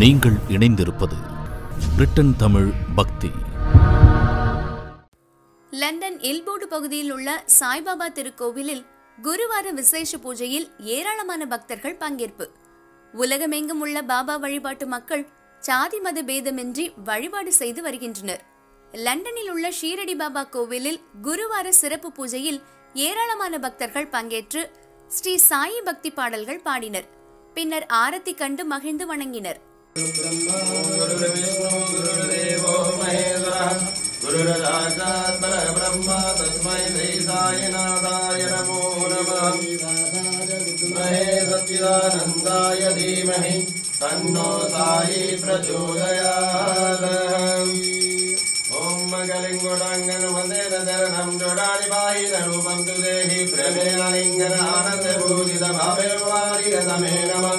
நீங்கள் இணைந்திருப்பது பிரிட்டன் தமிழ் பக்தி. லண்டன் இல்போர்டு பகுதியில் உள்ள சாய்பாபா திருக்கோவிலில் குருவார விசேஷ பூஜையில் ஏராளமான பக்தர்கள் பங்கேற்பு. உலகமெங்கும் உள்ள பாபா வழிபாட்டு மக்கள் சாதி மத பேதமின்றி வழிபாடு செய்து வருகின்றனர். லண்டனில் உள்ள ஷீரடி பாபா கோவிலில் குருவார சிறப்பு பூஜையில் ஏராளமான பக்தர்கள் பங்கேற்று ஸ்ரீ சாயி பக்தி பாடல்கள் பாடினர். பின்னர் ஆரத்தி கண்டு மகிழ்ந்து வணங்கினர். गुरुर्विष्णु गुरुर्देवो महेश्वरः गुरुरसाक्षात् परब्रह्म तस्मै श्रीसायिनाथाय नमो नमः विद्महे सच्चिदानन्दाय धीमहि तन्नो सायि प्रचोदयात् ॐ मगलिङ्गुडाङ्गन वन्देदरणं जोडानि बाहिररूपं तु देहि प्रेमेणलिङ्गन आनन्दपूजितभावेर्वारिगतमे नमः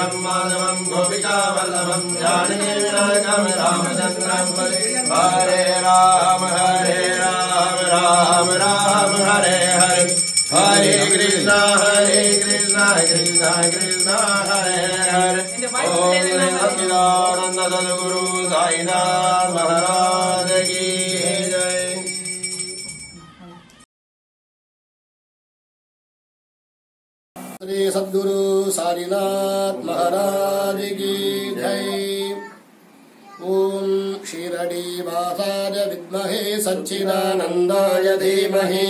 श्रीधरं माधवं गोपिका वल्लभं जानकी विनायकं रामचन्द्रं हरे राम हरे राम राम राम हरे हरे। हरे कृष्णा हरे कृष्णा कृष्णा कृष्णा हरे हरे। ओम सच्चिदानंद सद्गुरु साईनाथ महाराज की। श्री सद्गुरु सारीनाथ महाराज की जय ओम शिरडी वासाय विद्महे सच्चिदानन्दाय धीमहि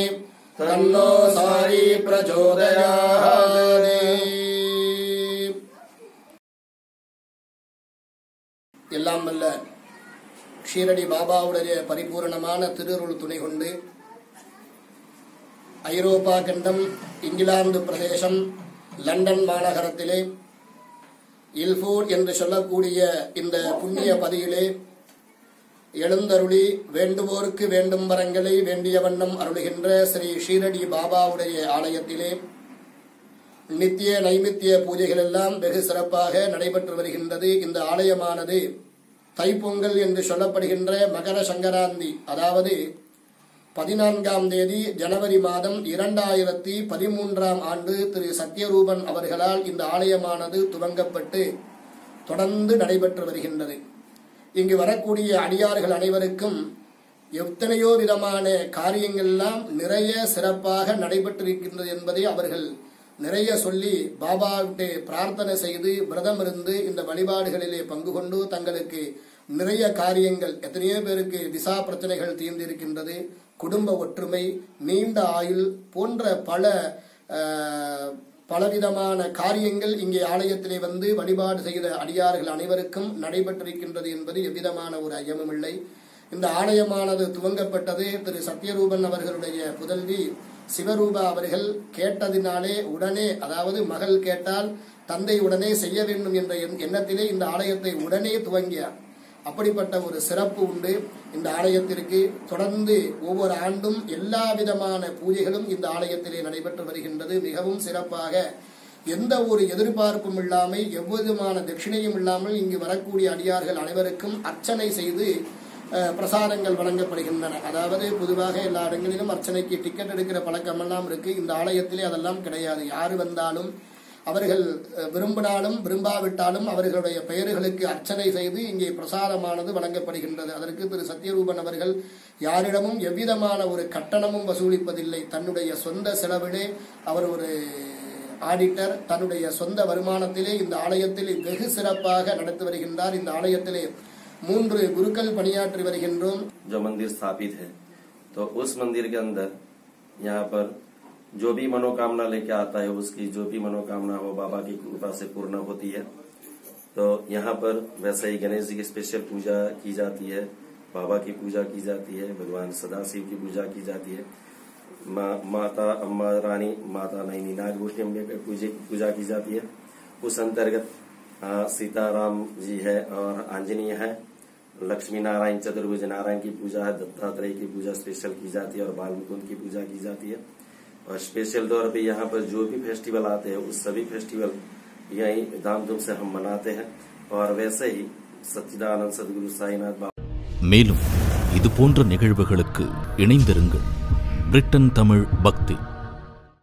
तन्नो सारी प्रचोदयात् எல்லாம் வல்ல ஷீரடி பாபாவுடைய பரிபூரணமான திருருள் துணை கொண்டு ஐரோப்பா கண்டம் இங்கிலாந்து பிரதேசம் லண்டன் மாநகரத்திலே இல்ஃபூர் என்று சொல்லக்கூடிய இந்த புண்ணிய பதியிலே எழுந்தருளி வேண்டுவோருக்கு வேண்டும் வரங்களை வேண்டிய வண்ணம் அருளுகின்ற ஸ்ரீ ஷீரடி பாபாவுடைய ஆலயத்திலே நித்திய நைமித்திய பூஜைகள் எல்லாம் வெகு சிறப்பாக நடைபெற்று வருகின்றது. இந்த ஆலயமானது தைப்பொங்கல் என்று சொல்லப்படுகின்ற மகர சங்கராந்தி அதாவது பதினான்காம் தேதி ஜனவரி மாதம் இரண்டாயிரத்தி பதிமூன்றாம் ஆண்டு திரு சத்யரூபன் அவர்களால் இந்த ஆலயமானது துவங்கப்பட்டு தொடர்ந்து நடைபெற்று வருகின்றது. இங்கு வரக்கூடிய அடியார்கள் அனைவருக்கும் எத்தனையோ விதமான காரியங்கள்லாம் நிறைய சிறப்பாக நடைபெற்றிருக்கின்றது என்பதை அவர்கள் நிறைய சொல்லி பாபாவிட்டு பிரார்த்தனை செய்து விரதம் இருந்து இந்த வழிபாடுகளிலே பங்கு கொண்டு தங்களுக்கு நிறைய காரியங்கள் எத்தனையோ பேருக்கு விசா பிரச்சனைகள் தீர்ந்திருக்கின்றது. குடும்ப ஒற்றுமை நீண்ட ஆயுள் போன்ற பல பலவிதமான காரியங்கள் இங்கே ஆலயத்திலே வந்து வழிபாடு செய்த அடியார்கள் அனைவருக்கும் நடைபெற்றிருக்கின்றது என்பது எவ்விதமான ஒரு ஐயமும் இல்லை. இந்த ஆலயமானது துவங்கப்பட்டது திரு சத்யரூபன் அவர்களுடைய புதல்வி சிவரூபா அவர்கள் கேட்டதினாலே உடனே அதாவது மகள் கேட்டால் தந்தை உடனே செய்ய வேண்டும் என்ற எண்ணத்திலே இந்த ஆலயத்தை உடனே துவங்கியார் அப்படிப்பட்ட ஒரு சிறப்பு உண்டு. இந்த ஆலயத்திற்கு தொடர்ந்து ஒவ்வொரு ஆண்டும் எல்லா விதமான பூஜைகளும் இந்த ஆலயத்திலே நடைபெற்று வருகின்றது. மிகவும் சிறப்பாக எந்த ஒரு எதிர்பார்ப்பும் இல்லாமல் எவ்விதமான தட்சிணையும் இல்லாமல் இங்கு வரக்கூடிய அடியார்கள் அனைவருக்கும் அர்ச்சனை செய்து பிரசாதங்கள் வழங்கப்படுகின்றன. அதாவது பொதுவாக எல்லா இடங்களிலும் அர்ச்சனைக்கு டிக்கெட் எடுக்கிற பழக்கமெல்லாம் இருக்கு. இந்த ஆலயத்திலே அதெல்லாம் கிடையாது. யாரு வந்தாலும் அவர்கள் அஹ், விரும்பினாலும் விரும்பாவிட்டாலும் அவர்களுடைய பெயர்களுக்கு அர்ச்சனை செய்து இங்கே பிரசாதமானது வழங்கப்படுகின்றது அதற்கு திரு சத்யரூபன் அவர்கள் யாரிடமும் எவ்விதமான ஒரு கட்டணமும் வசூலிப்பதில்லை தன்னுடைய சொந்த செலவிலே அவர் ஒரு ஆடிட்டர் தன்னுடைய சொந்த வருமானத்திலே இந்த ஆலயத்தில் வெகு சிறப்பாக நடத்தி வருகின்றார் இந்த ஆலயத்திலே மூன்று குருக்கள் பணியாற்றி வருகின்றோம் जो मंदिर स्थापित है तो उस मंदिर के अंदर यहाँ पर जो भी मनोकामना लेके आता है उसकी जो भी मनोकामना हो बाबा की कृपा से पूर्ण होती है। तो यहाँ पर वैसे ही गणेश जी की स्पेशल पूजा की जाती है बाबा की पूजा की जाती है भगवान सदाशिव की पूजा की जाती है। मा, माता अम्मा रानी माता नैनी नागभूषी अम्बे की पूजा की जाती है। उस अंतर्गत सीताराम जी है और आंजनेय है। लक्ष्मी नारायण चतुर्भुज नारायण की पूजा है दत्तात्रेय की पूजा स्पेशल की जाती है और बाल की पूजा की जाती है। और स्पेशल तौर पे यहाँ पर जो भी फेस्टिवल आते हैं उस सभी फेस्टिवल यही धामधूम से हम मनाते हैं और वैसे ही सच्चिदानंद सदगुरु साईनाथ बाबा மேலும் இது போன்ற நிகழ்வுகளுக்கு இணைந்திருங்கள் பிரிட்டன் தமிழ் பக்தி